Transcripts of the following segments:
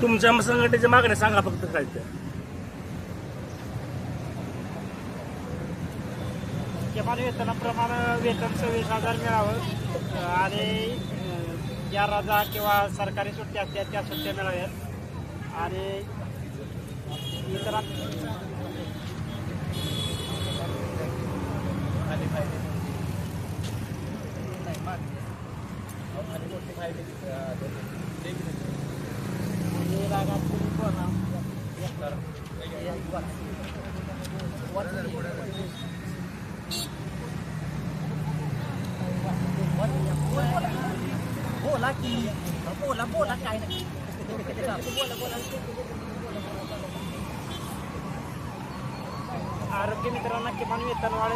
तुमच्या संघटनेच्या मागण्या सांगा फक्त काय त्या प्रमाण वेतन सव्वीस हजार मिळावं. आणि ज्या या रजा किंवा सरकारी सुट्ट्या असतात त्या सुट्ट्या मिळाव्यात. आणि इतर बोला की बोला बोला काय नाही. आरोग्य मित्रांना किमान वेतन वाढ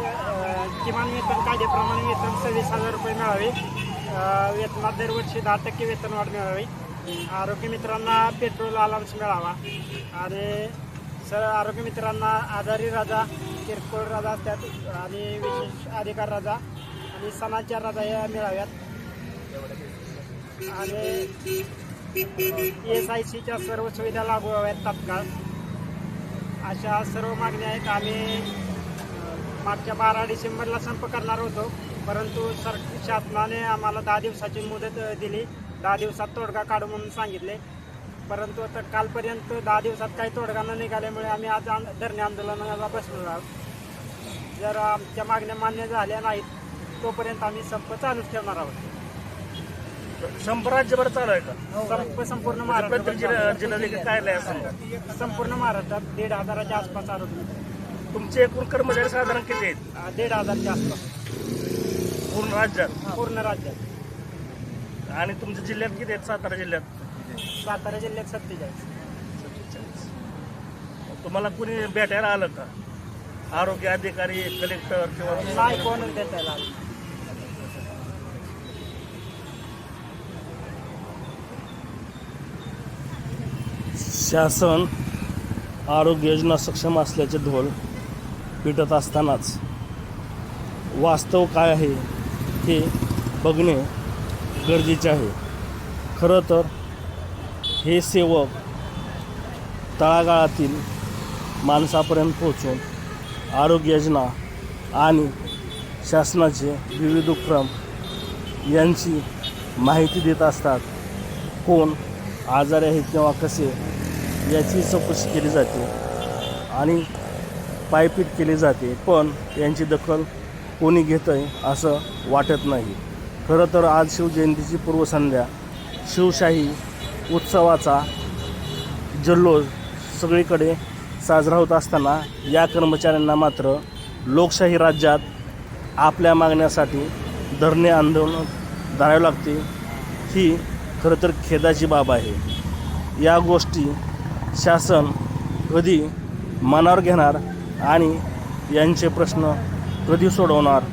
किमान वेतन कायद्याप्रमाणे वेतन सव्वीस हजार रुपये मिळावे. वेतनात दरवर्षी दहा टक्के वेतन वाढ मिळावी. आरोग्य मित्रांना पेट्रोल अलाउन्स मिळावा. आणि सर आरोग्य मित्रांना आजारी राजा किरकोळ राजा असतात आणि विशेष अधिकार राजा आणि सणाच्या राजा या मिळाव्यात. आणि एस आय सीच्या सर्व सुविधा लागू हव्यात तात्काळ. अशा सर्व मागण्या आहेत. आम्ही मागच्या बारा डिसेंबरला संप करणार होतो. परंतु सर शासनाने आम्हाला दहा दिवसाची मुदत दिली. दहा दिवसात तोडगा काढू म्हणून सांगितले. परंतु आता कालपर्यंत दहा दिवसात काही तोडगा न निघाल्यामुळे आम्ही आज धरणे आंदोलनाला बसलो आहोत. जर आमच्या मागण्या मान्य झाल्या नाहीत तोपर्यंत आम्ही संप चालूच ठेवणार आहोत. संप राज्यभर चालू आहे का? संप संपूर्ण प्रत्येक जिल्हा महाराष्ट्रात जिल्हाधिकारी कार्यालय असं संपूर्ण महाराष्ट्रात दीड हजाराच्या आसपास आरोग्य तुमचे एकूण कर्मचारी साधारण किती आहेत? दीड हजारच्या आसपास. पूर्ण राज्यात? पूर्ण राज्यात. आणि तुमच्या जिल्ह्यात किती आहेत? सातारा जिल्ह्यात? सातारा जिल्ह्यात सत्तेचाळीस. तुम्हाला कुणी भेटायला आलं का? आरोग्य अधिकारी कलेक्टर किंवा नाही आलं. शासन आरोग्य योजना सक्षम असल्याचे ढोल पिटत असतानाच वास्तव काय आहे हे बघणे गरजेचे आहे. खरं तर हे सेवक तळागाळातील माणसापर्यंत पोहोचून आरोग्य योजना आणि शासनाचे विविध उपक्रम यांची माहिती देत असतात. कोण आजारी आहेत किंवा कसे याची चौकशी केली जाते आणि पायपीट केली जाते पण यांची दखल कोणी घेतं आहे असं वाटत नाही. खरं तर आज शिवजयंतीची पूर्वसंध्या. शिवशाही उत्सवाचा जल्लोष सगळीकडे साजरा होत असताना या कर्मचाऱ्यांना मात्र लोकशाही राज्यात आपल्या मागण्यासाठी धरणे आंदोलन धरावे लागते ही खरं तर खेदाची बाब आहे. या गोष्टी शासन कधी मनावर घेणार आणि यांचे प्रश्न कधी सोडवणार?